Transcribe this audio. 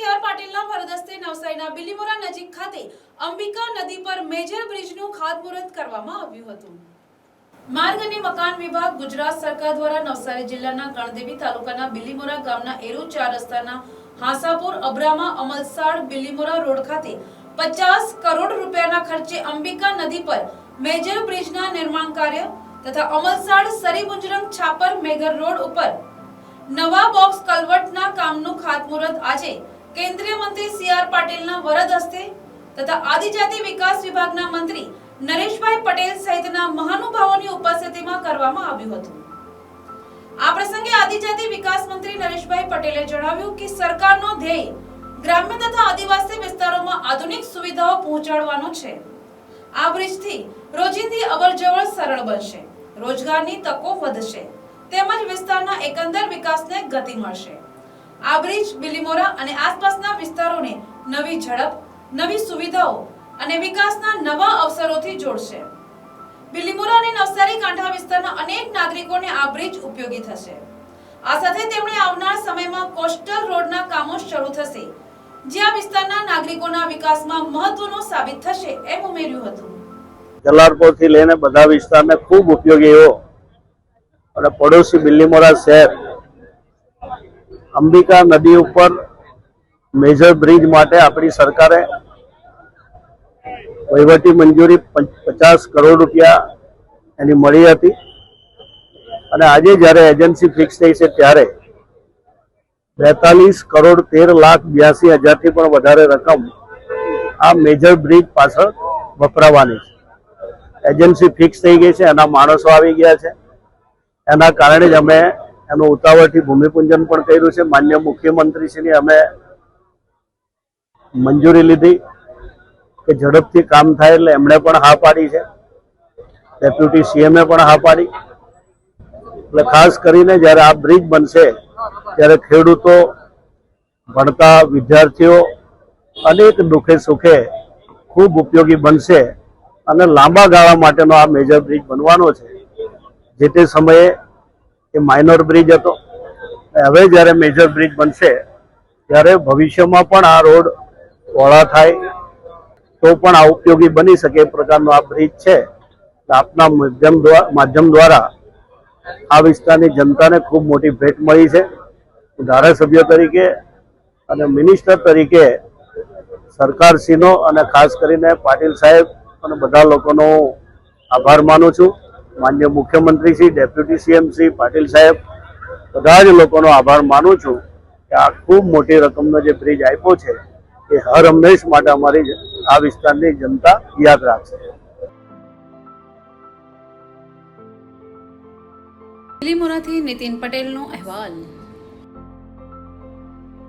C R પાટીલના વરદસ્તે નવસારીના બિલીમોરા નજીક ખાતે અંબિકા નદી પર મેજર બ્રિજનું ખાતમુહૂર્ત કરવામાં આવ્યું હતું. માર્ગ અને મકાન વિભાગ ગુજરાત સરકાર દ્વારા નવસારી જિલ્લાના ગણદેવી તાલુકાના બિલીમોરા ગામના એરુ ચાર રસ્તાના હાસાપુર, અબ્રામા, અમલસાડ, બિલીમોરા રોડ ખાતે પચાસ કરોડ રૂપિયાના ખર્ચે અંબિકા નદી પર મેજર બ્રિજના નિર્માણ કાર્ય તથા અમલસાડ સરીબુંજરંગ છાપર મેઘર રોડ ઉપર નવા બોક્સ કલવટના કામનું ખાતમુહૂર્ત આજે કેન્દ્રીય મંત્રી સી આર પાટીલના વરદ હસ્તે તથા આદિજાતિ વિકાસ વિભાગના મંત્રી નરેશભાઈ પટેલ સહિતના મહાનુભાવોની ઉપસ્થિતિમાં કરવામાં આવ્યું હતું. આ પ્રસંગે આદિજાતિ વિકાસ મંત્રી નરેશભાઈ પટેલે જણાવ્યું કે સરકારનો ધ્યેય ગ્રામ્ય તથા આદિવાસી વિસ્તારોમાં આધુનિક સુવિધાઓ પહોંચાડવાનો છે. આ બ્રિજથી રોજિંદી અવરજવર સરળ બનશે, રોજગારની તકો વધશે, તેમજ વિસ્તારના એકંદર વિકાસને ગતિ મળશે. આ બ્રિજ બિલીમોરા અને આસપાસના વિસ્તારોને નવી ઝડપ, નવી સુવિધાઓ અને વિકાસના નવા અવસરોથી જોડશે. બિલીમોરા અને નવસારી કાંઠા વિસ્તારના અનેક નાગરિકોને આ બ્રિજ ઉપયોગી થશે. આ સાથે તેમણે આવનાર સમયમાં કોસ્ટલ રોડના કામો શરૂ થશે, જે આ વિસ્તારના નાગરિકોના વિકાસમાં મહત્વનો સાબિત થશે એમ ઉમેર્યું હતું. જલાલપોરથી લઈને બધા વિસ્તારને ખૂબ ઉપયોગી એવો અને પડોશી બિલ્લીમોરા શહેર અંબિકા નદી ઉપર મેજર બ્રિજ માટે આપણી સરકારે વહીવટી મંજૂરી પચાસ કરોડ રૂપિયા એની મળી હતી. અને આજે જ્યારે એજન્સી ફિક્સ થઈ છે ત્યારે બેતાલીસ કરોડ તેર લાખ બ્યાસી હજારથી પણ વધારે રકમ આ મેજર બ્રિજ પાછળ વપરાવાની છે. એજન્સી ફિક્સ થઈ ગઈ છે, એના માણસો આવી ગયા છે. એના કારણે જ અમે એનું ઉતાવળથી ભૂમિપૂજન પણ કર્યું છે. માન્ય મુખ્યમંત્રીશ્રીની અમે મંજૂરી લીધી કે ઝડપથી કામ થાય એટલે એમણે પણ હા પાડી છે. ડેપ્યુટી સીએમએ પણ હા પાડી. એટલે ખાસ કરીને જ્યારે આ બ્રિજ બનશે, ત્યારે ખેડૂતો, ભણતા વિદ્યાર્થીઓ અનેક દુઃખે સુખે ખૂબ ઉપયોગી બનશે અને લાંબા ગાળા માટેનો આ મેજર બ્રિજ બનવાનો છે. જે તે સમયે એ માઇનોર બ્રિજ હતો. હવે જ્યારે મેજર બ્રિજ બનશે, ત્યારે ભવિષ્યમાં પણ આ રોડ પહોળા થાય, તો પણ આ ઉપયોગી બની શકે એ પ્રકારનો આ બ્રિજ છે. આપના માધ્યમ દ્વારા માધ્યમ દ્વારા આ વિસ્તારની જનતાને ખૂબ મોટી ભેટ મળી છે. ધારાસભ્ય તરીકે અને મિનિસ્ટર તરીકે સરકારશ્રીનો અને ખાસ કરીને પાટીલ સાહેબ અને બધા લોકોનો આભાર માનું છું. માન્ય મુખ્યમંત્રી શ્રી, ડેપ્યુટી સીએમ શ્રી પાટીલ સાહેબ, બધા જ લોકોનો આભાર માનું છું કે આ ખૂબ મોટી રકમનો જે બ્રિજ આપ્યો છે, એ હર હંમેશ માટે અમારી આ વિસ્તારની જનતા યાદ રાખશે. લીમોરાથી નીતિન પટેલનો અહેવાલ.